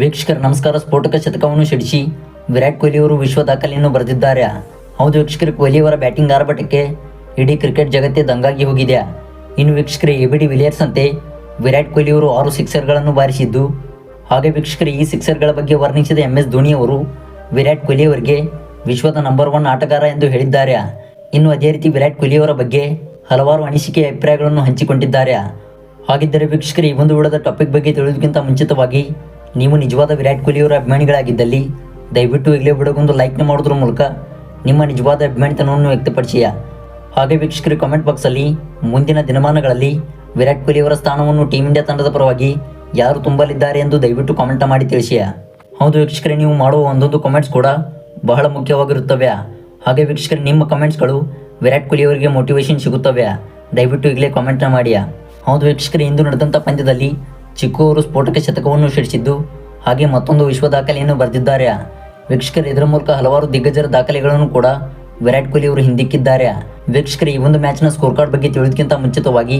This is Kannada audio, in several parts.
ವೀಕ್ಷಕರ ನಮಸ್ಕಾರ. ಸ್ಫೋಟಕ ಶತಕವನ್ನು ಸಿಡಿಸಿ ವಿರಾಟ್ ಕೊಹ್ಲಿ ಅವರು ವಿಶ್ವ ದಾಖಲೆಯನ್ನು ಬರೆದಿದ್ದಾರೆ. ಹೌದು ವೀಕ್ಷಕರ, ಕೊಹ್ಲಿ ಅವರ ಬ್ಯಾಟಿಂಗ್ ಆರ್ಭಟಕ್ಕೆ ಇಡೀ ಕ್ರಿಕೆಟ್ ಜಗತ್ತೇ ದಂಗಾಗಿ ಹೋಗಿದೆ. ಇನ್ನು ವೀಕ್ಷಕರ ಎ ಬಿ ವಿಲಿಯರ್ಸ್ ಅಂತೆ ವಿರಾಟ್ ಕೊಹ್ಲಿ ಅವರು ಆರು ಸಿಕ್ಸರ್ಗಳನ್ನು ಬಾರಿಸಿದ್ದು. ಹಾಗೆ ವೀಕ್ಷಕರ, ಈ ಸಿಕ್ಸರ್ಗಳ ಬಗ್ಗೆ ವರ್ಣಿಸಿದ ಎಂ ಎಸ್ ಧೋನಿ ಅವರು ವಿರಾಟ್ ಕೊಹ್ಲಿ ಅವರಿಗೆ ವಿಶ್ವದ ನಂಬರ್ ಒನ್ ಆಟಗಾರ ಎಂದು ಹೇಳಿದ್ದಾರೆ. ಇನ್ನು ಅದೇ ರೀತಿ ವಿರಾಟ್ ಕೊಹ್ಲಿ ಅವರ ಬಗ್ಗೆ ಹಲವಾರು ಅನಿಸಿಕೆ ಅಭಿಪ್ರಾಯಗಳನ್ನು ಹಂಚಿಕೊಂಡಿದ್ದಾರೆ. ಹಾಗಿದ್ದರೆ ವೀಕ್ಷಕರು, ಈ ಒಂದು ಉಳದ ಟಾಪಿಕ್ ಬಗ್ಗೆ ತಿಳಿಯೋದಕ್ಕಿಂತ ಮುಂಚಿತವಾಗಿ ನೀವು ನಿಜವಾದ ವಿರಾಟ್ ಕೊಹ್ಲಿ ಅವರ ಅಭಿಮಾನಿಗಳಾಗಿದ್ದಲ್ಲಿ, ದಯವಿಟ್ಟು ಈಗಲೇ ಬಿಡೋಗೊಂದು ಲೈಕ್ನ ಮಾಡೋದ್ರ ಮೂಲಕ ನಿಮ್ಮ ನಿಜವಾದ ಅಭಿಮಾನಿತನವನ್ನು ವ್ಯಕ್ತಪಡಿಸಿಯ? ಹಾಗೆ ವೀಕ್ಷಕರು ಕಾಮೆಂಟ್ ಬಾಕ್ಸಲ್ಲಿ ಮುಂದಿನ ದಿನಮಾನಗಳಲ್ಲಿ ವಿರಾಟ್ ಕೊಹ್ಲಿ ಅವರ ಸ್ಥಾನವನ್ನು ಟೀಮ್ ಇಂಡಿಯಾ ತಂಡದ ಪರವಾಗಿ ಯಾರು ತುಂಬಲಿದ್ದಾರೆ ಎಂದು ದಯವಿಟ್ಟು ಕಾಮೆಂಟ್ ಮಾಡಿ ತಿಳಿಸಿಯ? ಹೌದು ವೀಕ್ಷಕರೇ, ನೀವು ಮಾಡುವ ಒಂದೊಂದು ಕಾಮೆಂಟ್ಸ್ ಕೂಡ ಬಹಳ ಮುಖ್ಯವಾಗಿರುತ್ತವೆ. ಹಾಗೆ ವೀಕ್ಷಕರೇ, ನಿಮ್ಮ ಕಮೆಂಟ್ಸ್ಗಳು ವಿರಾಟ್ ಕೊಹ್ಲಿ ಅವರಿಗೆ ಮೋಟಿವೇಶನ್ ಸಿಗುತ್ತವೆ. ದಯವಿಟ್ಟು ಈಗಲೇ ಕಾಮೆಂಟ್ನ ಮಾಡಿಯ? ಹೌದು ವೀಕ್ಷಕರೇ, ಇಂದು ನಡೆದಂಥ ಪಂದ್ಯದಲ್ಲಿ ಚಿಕ್ಕು ಅವರು ಸ್ಫೋಟಕ ಶತಕವನ್ನು ಸಿಡಿಸಿದ್ದು ಹಾಗೆ ಮತ್ತೊಂದು ವಿಶ್ವ ದಾಖಲೆಯನ್ನು ಬರೆದಿದ್ದಾರೆ. ವೀಕ್ಷಕರು ಇದರ ಮೂಲಕ ಹಲವಾರು ದಿಗ್ಗಜರ ದಾಖಲೆಗಳನ್ನು ಕೂಡ ವಿರಾಟ್ ಕೊಹ್ಲಿ ಅವರು ಹಿಂದಿಕ್ಕಿದ್ದಾರೆ. ವೀಕ್ಷಕರು, ಈ ಒಂದು ಮ್ಯಾಚ್ನ ಸ್ಕೋರ್ ಕಾರ್ಡ್ ಬಗ್ಗೆ ತಿಳಿದಕ್ಕಿಂತ ಮುಂಚಿತವಾಗಿ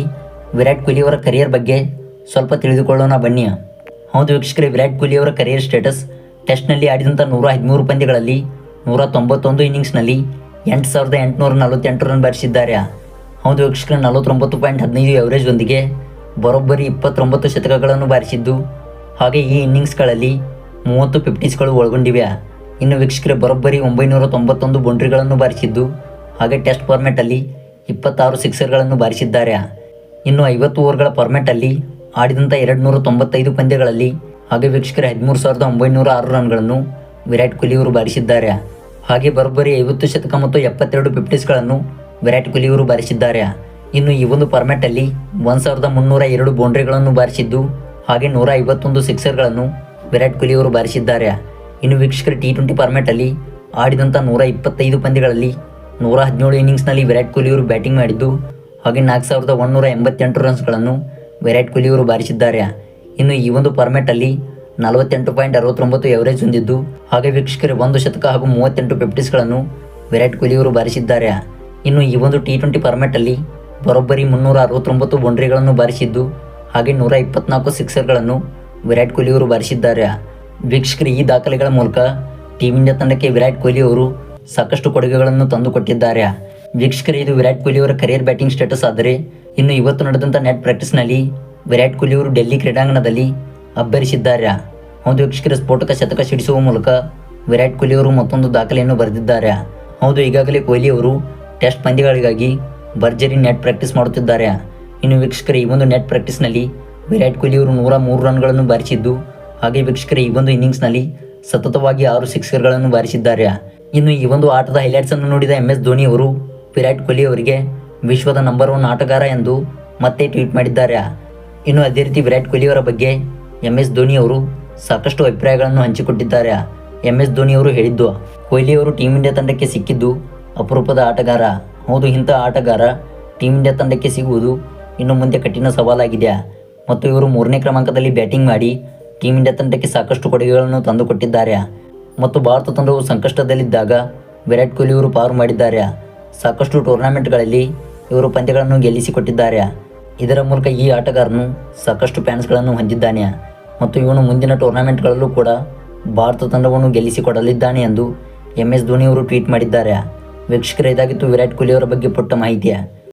ವಿರಾಟ್ ಕೊಹ್ಲಿ ಅವರ ಕರಿಯರ್ ಬಗ್ಗೆ ಸ್ವಲ್ಪ ತಿಳಿದುಕೊಳ್ಳೋಣ ಬನ್ನಿ. ಹೌದು ವೀಕ್ಷಕರೇ, ವಿರಾಟ್ ಕೊಹ್ಲಿ ಅವರ ಕರಿಯರ್ ಸ್ಟೇಟಸ್ ಟೆಸ್ಟ್ನಲ್ಲಿ ಆಡಿದಂಥ ನೂರ ಹದಿಮೂರು ಪಂದ್ಯಗಳಲ್ಲಿ ನೂರ ತೊಂಬತ್ತೊಂದು ಇನ್ನಿಂಗ್ಸ್ನಲ್ಲಿ ಎಂಟು ಸಾವಿರದ ಎಂಟುನೂರ ನಲವತ್ತೆಂಟು ರನ್ ಬಾರಿಸಿದ್ದಾರೆ. ಹೌದು ವೀಕ್ಷಕರು, ನಲವತ್ತೊಂಬತ್ತು ಪಾಯಿಂಟ್ ಹದಿನೈದು ಎವರೇಜ್ ಒಂದಿಗೆ ಬರೋಬ್ಬರಿ ಇಪ್ಪತ್ತೊಂಬತ್ತು ಶತಕಗಳನ್ನು ಬಾರಿಸಿದ್ದು. ಹಾಗೆ ಈ ಇನ್ನಿಂಗ್ಸ್ಗಳಲ್ಲಿ ಮೂವತ್ತು ಫಿಫ್ಟೀಸ್ಗಳು ಒಳಗೊಂಡಿವೆ. ಇನ್ನು ವೀಕ್ಷಕರ, ಬರೋಬ್ಬರಿ ಒಂಬೈನೂರ ತೊಂಬತ್ತೊಂದು ಬೌಂಡ್ರಿಗಳನ್ನು ಬಾರಿಸಿದ್ದು. ಹಾಗೆ ಟೆಸ್ಟ್ ಫಾರ್ಮೆಟಲ್ಲಿ ಇಪ್ಪತ್ತಾರು ಸಿಕ್ಸರ್ಗಳನ್ನು ಬಾರಿಸಿದ್ದಾರೆ. ಇನ್ನು ಐವತ್ತು ಓವರ್ಗಳ ಫಾರ್ಮೆಟಲ್ಲಿ ಆಡಿದಂಥ ಎರಡು ನೂರ ತೊಂಬತ್ತೈದು ಪಂದ್ಯಗಳಲ್ಲಿ ಹಾಗೆ ವೀಕ್ಷಕರ, ಹದಿಮೂರು ಸಾವಿರದ ಒಂಬೈನೂರ ಆರು ರನ್ಗಳನ್ನು ವಿರಾಟ್ ಕೊಹ್ಲಿಯವರು ಬಾರಿಸಿದ್ದಾರೆ. ಹಾಗೆ ಬರೋಬ್ಬರಿ ಐವತ್ತು ಶತಕ ಮತ್ತು ಎಪ್ಪತ್ತೆರಡು ಫಿಫ್ಟೀಸ್ಗಳನ್ನು ವಿರಾಟ್ ಕೊಹ್ಲಿಯವರು ಬಾರಿಸಿದ್ದಾರೆ. ಇನ್ನು ಈ ಒಂದು ಫಾರ್ಮ್ಯಾಟಲ್ಲಿ ಒಂದು ಸಾವಿರದ ಮುನ್ನೂರ ಎರಡು ಬೌಂಡ್ರಿಗಳನ್ನು ಬಾರಿಸಿದ್ದು, ಹಾಗೆ ನೂರ ಐವತ್ತೊಂದು ಸಿಕ್ಸರ್ಗಳನ್ನು ವಿರಾಟ್ ಕೊಹ್ಲಿ ಅವರು ಬಾರಿಸಿದ್ದಾರೆ. ಇನ್ನು ವೀಕ್ಷಕರ ಟಿ ಟ್ವೆಂಟಿ ಅಲ್ಲಿ ಆಡಿದಂಥ ನೂರ ಇಪ್ಪತ್ತೈದು ಪಂದ್ಯಗಳಲ್ಲಿ ನೂರ ಹದಿನೇಳು ಇನ್ನಿಂಗ್ಸ್ನಲ್ಲಿ ವಿರಾಟ್ ಕೊಹ್ಲಿ ಅವರು ಬ್ಯಾಟಿಂಗ್ ಮಾಡಿದ್ದು, ಹಾಗೆ ನಾಲ್ಕು ಸಾವಿರದ ಒಂದೂರ ಎಂಬತ್ತೆಂಟು ರನ್ಸ್ಗಳನ್ನು ವಿರಾಟ್ ಕೊಹ್ಲಿ ಅವರು ಬಾರಿಸಿದ್ದಾರೆ. ಇನ್ನು ಈ ಒಂದು ಫಾರ್ಮ್ಯಾಟಲ್ಲಿ ನಲವತ್ತೆಂಟು ಪಾಯಿಂಟ್ ಅರವತ್ತೊಂಬತ್ತು ಎವರೇಜ್ ಹೊಂದಿದ್ದು, ಹಾಗೆ ವೀಕ್ಷಕರು, ಒಂದು ಶತಕ ಹಾಗೂ ಮೂವತ್ತೆಂಟು ಫಿಫ್ಟೀಸ್ಗಳನ್ನು ವಿರಾಟ್ ಕೊಹ್ಲಿ ಅವರು ಬಾರಿಸಿದ್ದಾರೆ. ಇನ್ನು ಈ ಒಂದು ಟಿ ಟ್ವೆಂಟಿ ಫಾರ್ಮ್ಯಾಟಲ್ಲಿ ಬರೋಬ್ಬರಿ ಮುನ್ನೂರ ಅರವತ್ತೊಂಬತ್ತು ಬೌಂಡ್ರಿಗಳನ್ನು ಬಾರಿಸಿದ್ದು, ಹಾಗೆ ನೂರ ಇಪ್ಪತ್ನಾಲ್ಕು ಸಿಕ್ಸರ್ಗಳನ್ನು ವಿರಾಟ್ ಕೊಹ್ಲಿ ಅವರು ಬಾರಿಸಿದ್ದಾರೆ. ವೀಕ್ಷಕರು, ಈ ದಾಖಲೆಗಳ ಮೂಲಕ ಟೀಮ್ ಇಂಡಿಯಾ ತಂಡಕ್ಕೆ ವಿರಾಟ್ ಕೊಹ್ಲಿ ಅವರು ಸಾಕಷ್ಟು ಕೊಡುಗೆಗಳನ್ನು ತಂದುಕೊಟ್ಟಿದ್ದಾರೆ. ವೀಕ್ಷಕರು, ಇದು ವಿರಾಟ್ ಕೊಹ್ಲಿ ಅವರ ಕರಿಯರ್ ಬ್ಯಾಟಿಂಗ್ ಸ್ಟೇಟಸ್ ಆದರೆ, ಇನ್ನು ಇವತ್ತು ನಡೆದಂಥ ನೆಟ್ ಪ್ರಾಕ್ಟೀಸ್ನಲ್ಲಿ ವಿರಾಟ್ ಕೊಹ್ಲಿ ಅವರು ಡೆಲ್ಲಿ ಕ್ರೀಡಾಂಗಣದಲ್ಲಿ ಅಬ್ಬರಿಸಿದ್ದಾರೆ. ಹೌದು ವೀಕ್ಷಕರ, ಸ್ಫೋಟಕ ಶತಕ ಸಿಡಿಸುವ ಮೂಲಕ ವಿರಾಟ್ ಕೊಹ್ಲಿ ಅವರು ಮತ್ತೊಂದು ದಾಖಲೆಯನ್ನು ಬರೆದಿದ್ದಾರೆ. ಹೌದು, ಈಗಾಗಲೇ ಕೊಹ್ಲಿ ಅವರು ಟೆಸ್ಟ್ ಪಂದ್ಯಗಳಿಗಾಗಿ ಭರ್ಜರಿ ನೆಟ್ ಪ್ರಾಕ್ಟೀಸ್ ಮಾಡುತ್ತಿದ್ದಾರೆ. ಇನ್ನು ವೀಕ್ಷಕರ, ಈ ಒಂದು ನೆಟ್ ಪ್ರಾಕ್ಟೀಸ್ನಲ್ಲಿ ವಿರಾಟ್ ಕೊಹ್ಲಿ ಅವರು ನೂರ ಮೂರು ರನ್ಗಳನ್ನು ಬಾರಿಸಿದ್ದು, ಹಾಗೆ ವೀಕ್ಷಕರ, ಈ ಒಂದು ಇನ್ನಿಂಗ್ಸ್ನಲ್ಲಿ ಸತತವಾಗಿ ಆರು ಸಿಕ್ಸರ್ಗಳನ್ನು ಬಾರಿಸಿದ್ದಾರೆ. ಇನ್ನು ಈ ಒಂದು ಆಟದ ಹೈಲೈಟ್ಸ್ ಅನ್ನು ನೋಡಿದ ಎಂ ಎಸ್ ಧೋನಿ ಅವರು, ವಿರಾಟ್ ಕೊಹ್ಲಿ ಅವರಿಗೆ ವಿಶ್ವದ ನಂಬರ್ ಒನ್ ಆಟಗಾರ ಎಂದು ಮತ್ತೆ ಟ್ವೀಟ್ ಮಾಡಿದ್ದಾರೆ. ಇನ್ನು ಅದೇ ರೀತಿ ವಿರಾಟ್ ಕೊಹ್ಲಿ ಅವರ ಬಗ್ಗೆ ಎಂ ಎಸ್ ಧೋನಿ ಅವರು ಸಾಕಷ್ಟು ಅಭಿಪ್ರಾಯಗಳನ್ನು ಹಂಚಿಕೊಟ್ಟಿದ್ದಾರೆ. ಎಂ ಎಸ್ ಧೋನಿ ಅವರು ಹೇಳಿದ್ದು, ಕೊಹ್ಲಿ ಅವರು ಟೀಮ್ ಇಂಡಿಯಾ ತಂಡಕ್ಕೆ ಸಿಕ್ಕಿದ್ದು ಅಪರೂಪದ ಆಟಗಾರ. ಹೌದು, ಇಂಥ ಆಟಗಾರ ಟೀಮ್ ಇಂಡಿಯಾ ತಂಡಕ್ಕೆ ಸಿಗುವುದು ಇನ್ನು ಮುಂದೆ ಕಠಿಣ ಸವಾಲಾಗಿದೆ. ಮತ್ತು ಇವರು ಮೂರನೇ ಕ್ರಮಾಂಕದಲ್ಲಿ ಬ್ಯಾಟಿಂಗ್ ಮಾಡಿ ಟೀಮ್ ಇಂಡಿಯಾ ತಂಡಕ್ಕೆ ಸಾಕಷ್ಟು ಕೊಡುಗೆಗಳನ್ನು ತಂದುಕೊಟ್ಟಿದ್ದಾರೆ ಮತ್ತು ಭಾರತ ತಂಡವು ಸಂಕಷ್ಟದಲ್ಲಿದ್ದಾಗ ವಿರಾಟ್ ಕೊಹ್ಲಿ ಇವರು ಪಾರು ಮಾಡಿದ್ದಾರೆ. ಸಾಕಷ್ಟು ಟೂರ್ನಾಮೆಂಟ್ಗಳಲ್ಲಿ ಇವರು ಪಂದ್ಯಗಳನ್ನು ಗೆಲ್ಲಿಸಿಕೊಟ್ಟಿದ್ದಾರೆ. ಇದರ ಮೂಲಕ ಈ ಆಟಗಾರನು ಸಾಕಷ್ಟು ಫ್ಯಾನ್ಸ್ಗಳನ್ನು ಹೊಂದಿದ್ದಾನೆ. ಮತ್ತು ಇವನು ಮುಂದಿನ ಟೂರ್ನಾಮೆಂಟ್ಗಳಲ್ಲೂ ಕೂಡ ಭಾರತ ತಂಡವನ್ನು ಗೆಲ್ಲಿಸಿಕೊಡಲಿದ್ದಾನೆ ಎಂದು ಎಂ ಎಸ್ ಧೋನಿ ಅವರು ಟ್ವೀಟ್ ಮಾಡಿದ್ದಾರೆ. ವೀಕ್ಷಕರ ಇದಾಗಿತ್ತು ವಿರಾಟ್ ಕೊಹ್ಲಿ ಅವರ ಬಗ್ಗೆ ಪುಟ್ಟ ಮಾಹಿತಿಯ.